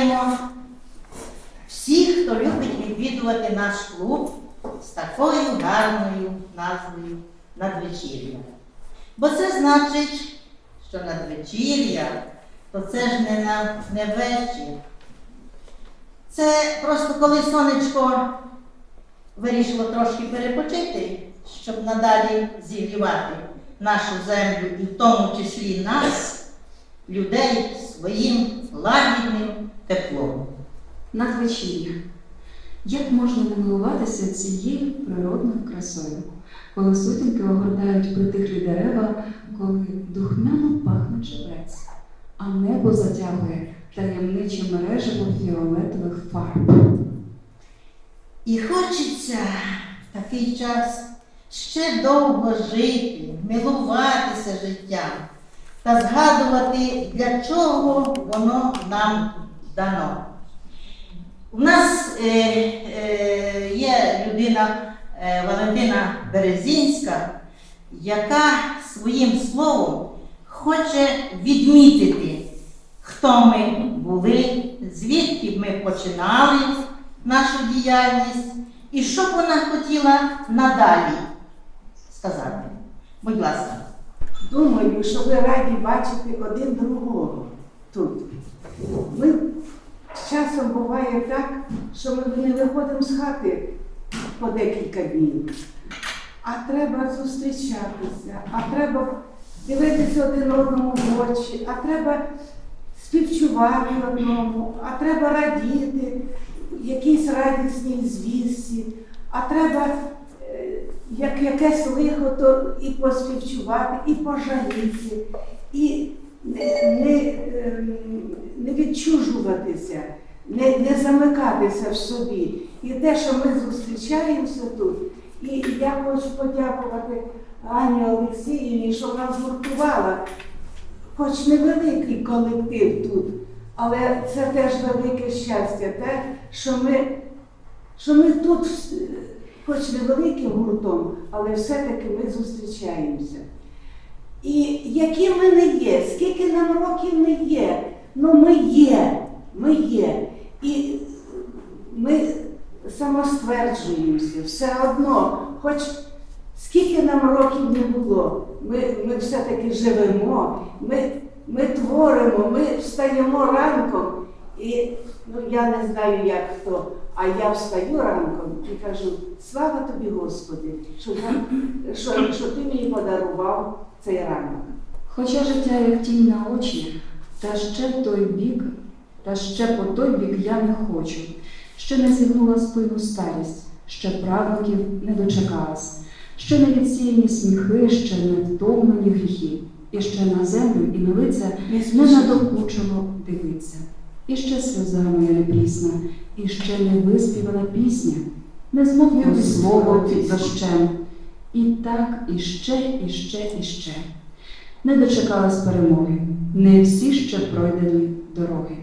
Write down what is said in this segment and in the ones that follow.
вітаємо всіх, хто любить відвідувати наш клуб з такою гарною назвою надвечір'я. Бо це значить, що надвечір'я, то це ж не, на, не вечір. Це просто коли сонечко вирішило трошки перепочити, щоб надалі зігрівати нашу землю і в тому числі нас, людей, своїм лагідним теплом. Надвечір'я. Як можна не милуватися цією природною красою, коли сутінки огортають притихлі дерева, коли духмяно пахне чебрець, а небо затягує таємниче мережево фіолетових фарб. І хочеться в такий час ще довго жити, милуватися життям та згадувати, для чого воно нам дано. У нас е, е, є людина е, Валентина Березінська, яка своїм словом хоче відмітити, хто ми були, звідки ми починали нашу діяльність і що б вона хотіла надалі сказати. Будь ласка. Думаю, що ви раді бачити один другого тут. Ми часом буває так, що ми не виходимо з хати по декілька днів. А треба зустрічатися, а треба дивитися один одному в очі, а треба співчувати одному, а треба радіти якійсь радісній звісті, а треба як якесь лихо, то і поспівчувати, і пожаліти, і не, не, ем, не відчужуватися, не, не замикатися в собі. І те, що ми зустрічаємося тут, і я хочу подякувати Ані Олексіївні, що вона згуртувала, хоч невеликий колектив тут, але це теж велике щастя, те, що ми, що ми тут, хоч невеликим гуртом, але все-таки ми зустрічаємося. І які ми не є, скільки нам років не є, ну ми є, ми є. І ми самостверджуємося все одно, хоч скільки нам років не було, ми, ми все-таки живемо, ми, ми творимо, ми встаємо ранком. І ну, я не знаю, як хто, а я встаю ранком і кажу, слава тобі, Господи, що, я, що, що ти мені подарував цей ранок. Хоча життя як тінь на очі, та ще той бік, та ще по той бік я не хочу. Ще не зігнула спину старість, ще правнуків не дочекалась, ще не відсіяні сміхи, ще не втомлені гріхи, і ще на землю і на лиця не надокучило дивиться. І ще сльоза моя не прісна, і ще не виспівана пісня, не Не слово під дощем. І так, і ще, і ще, і ще. Не дочекалась перемоги, не всі ще пройдені дороги,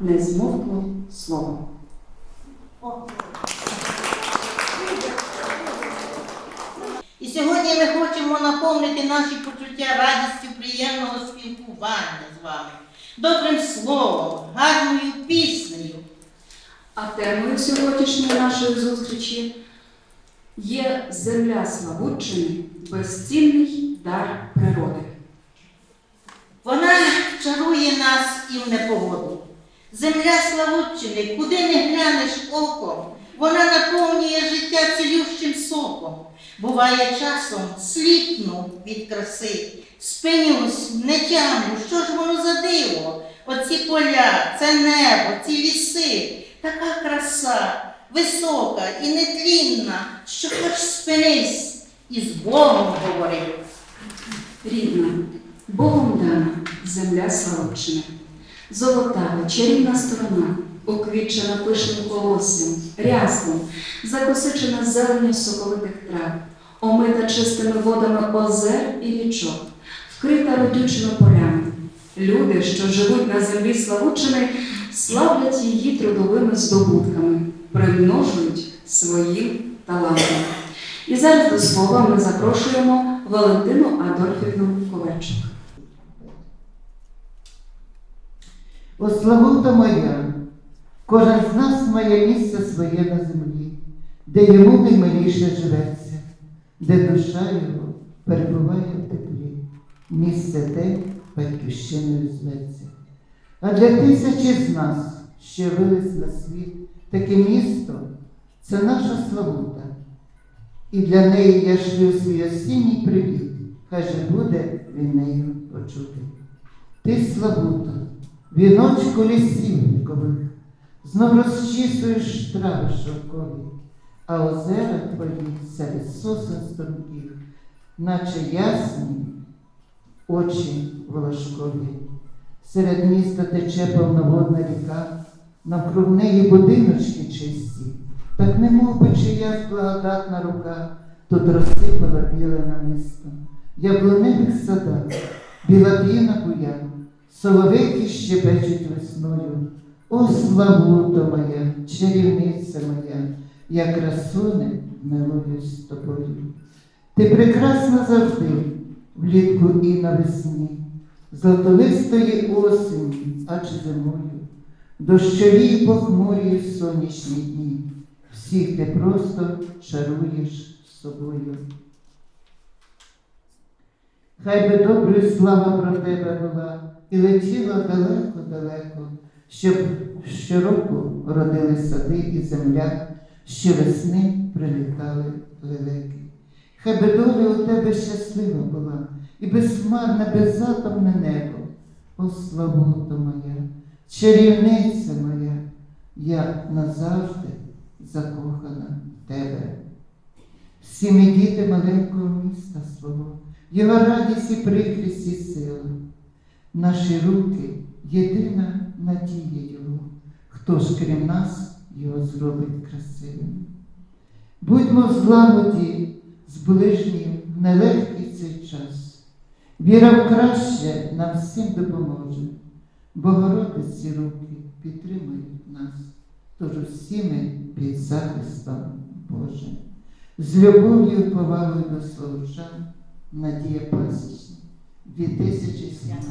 не змовкло слово. І сьогодні ми хочемо наповнити наші почуття радістю приємного спілкування з вами, добрим словом, гарною піснею. А темою сьогоднішньої нашої зустрічі є земля Славутчини, безцінний дар природи. Вона чарує нас і в непогоду. Земля Славутчини, куди не глянеш оком, вона наповнює життя цілющим соком. Буває часом сліпну від краси, спинюсь, не тямлю, що ж воно? Оці поля, це небо, ці ліси, така краса, висока і нетлінна, що хоч спинись і з Богом говори. Рідна, Богом дана земля Славутчини. Золота, чарівна сторона, оквітчена пишним колоссям, ряслом, закосичена зеленню соковитих трав, омита чистими водами озер і річок, вкрита родючими полями. Люди, що живуть на землі Славутчини, славлять її трудовими здобутками, примножують свої таланти. І зараз до слова ми запрошуємо Валентину Адольфівну Ковальчук. О, Славута моя, Кожен з нас має місце своє на землі, де йому наймиліше живеться, де душа його перебуває в теплі, місце те батьківщиною зветься. А для тисячі з нас, що явились на світ, таке місто це наша Славута. І для неї я шлю свій осінній привіт, хай же буде він нею почути. Ти, Славута, віночку лісів вікових, знов розчісуєш трави шовкові, а озера твої серед сосен струнких, наче ясні очі волошкові. Серед міста тече повноводна ріка, навкруг неї будиночки чисті, так не мов би чиясь благодатна рука тут розсипала біле намисто. Я в садах, біла п'їна буя, соловейки щебечуть весною. О, славуто моя, чарівниця моя, я красуне милуюсь з тобою. Ти прекрасна завжди, влітку і навесні, золотолистої осені, аж зимою, дощові похмурі сонячні дні, всіх ти просто чаруєш собою. Хай би доброю слава про тебе була і летіла далеко-далеко, щоб щороку родили сади і земля, щовесни прилітали лелеки. Хай би доля у тебе щаслива була, і безхмарне, безатомне небо. О, славуто моя, чарівниця моя, я назавжди закохана в тебе. Всі ми діти маленького міста свого, його радість і прикрість і сила. Наші руки єдина надія Його, хто ж крім нас його зробить красивим. Будьмо в злагоді з ближнім в нелегкий цей час. Віра в краще нам всім допоможе. Богородиці руки підтримують нас, тож усі ми під захистом Божим. З любов'ю і повагою до славучан Надія Пасічна, 2017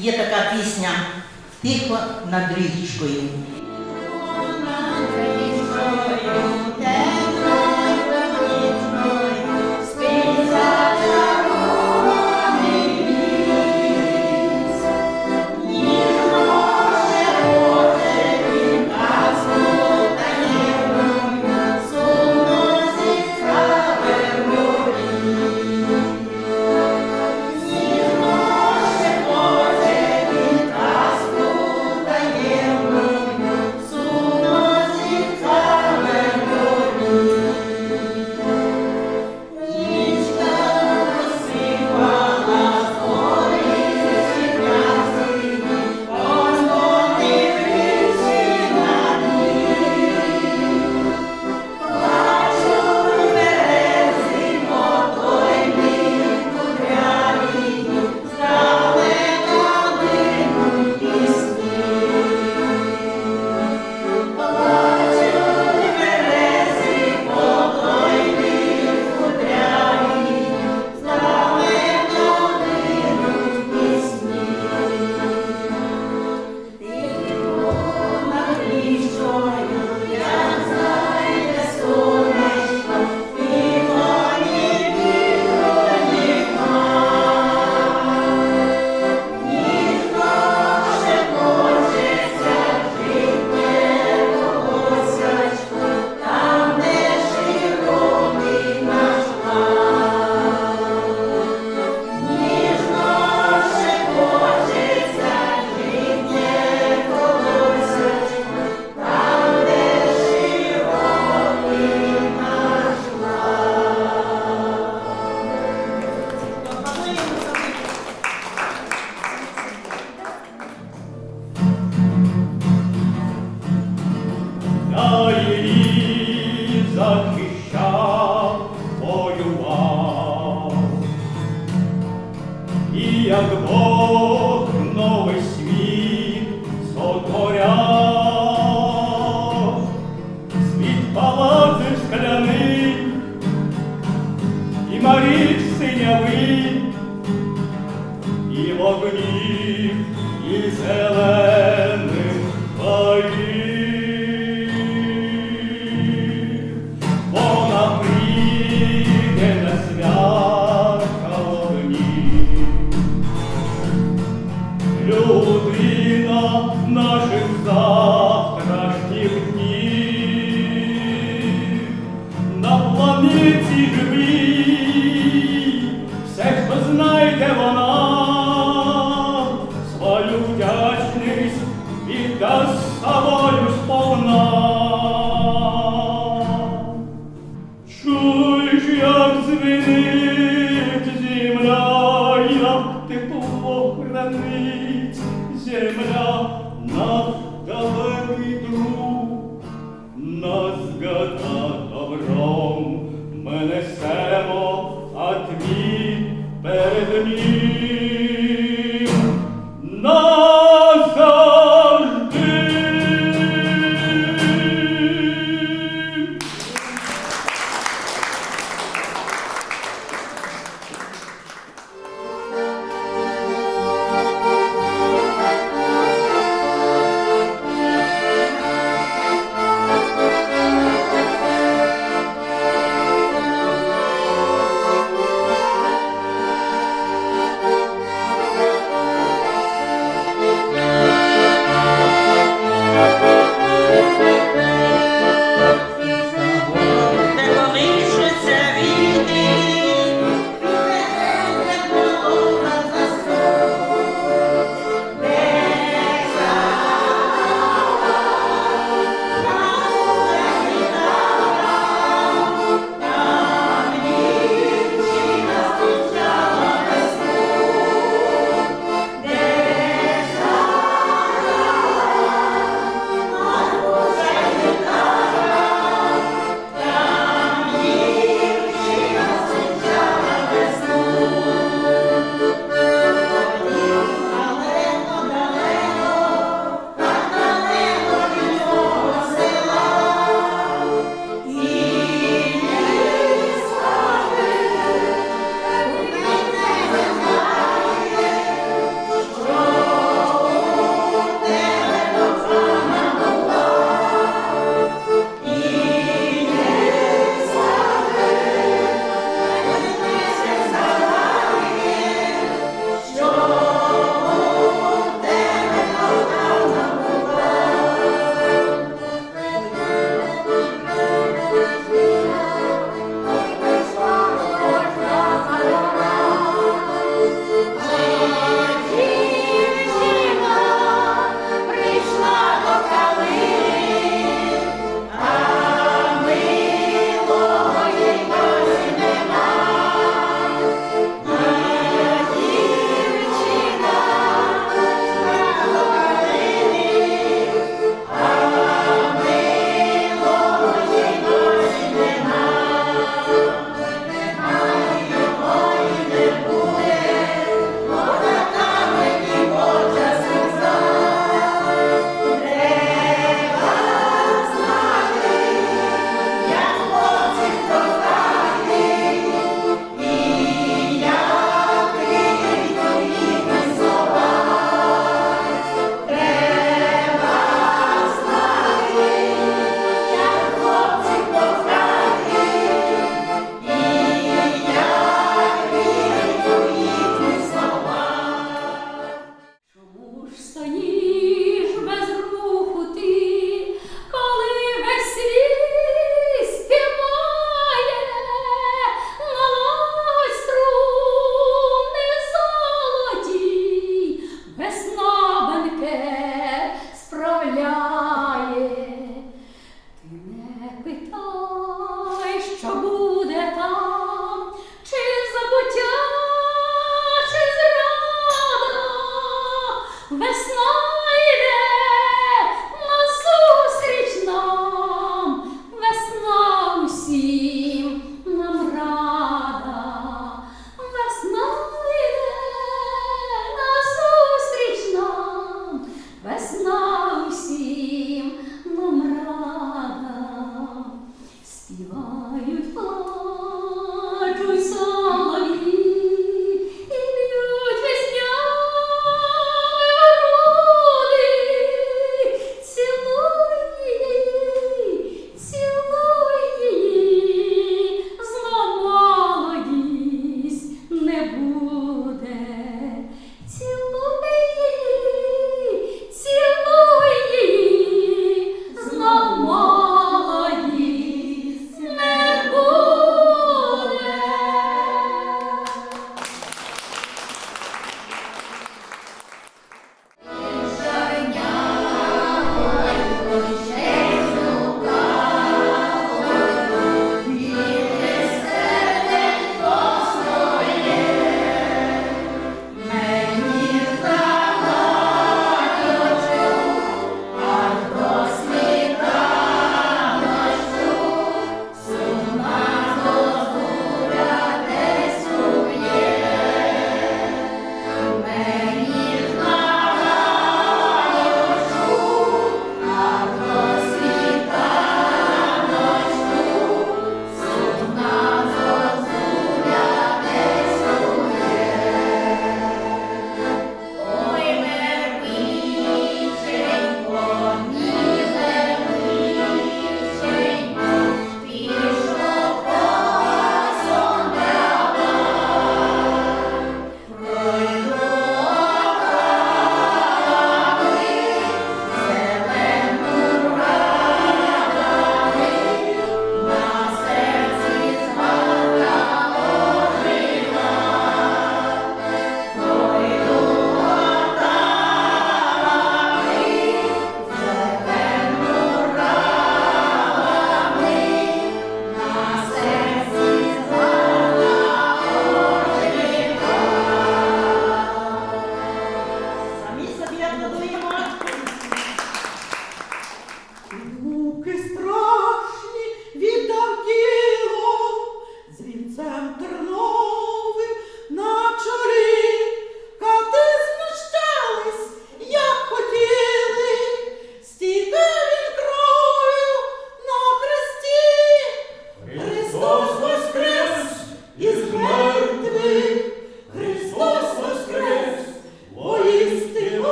Є така пісня Тихо над річкою.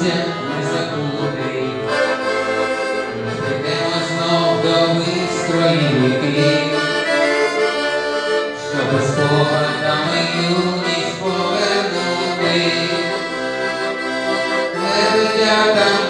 Щастя не забути. Підемо знов до вистрої віки, щоб спогадами юність повернути. Медудякам на воді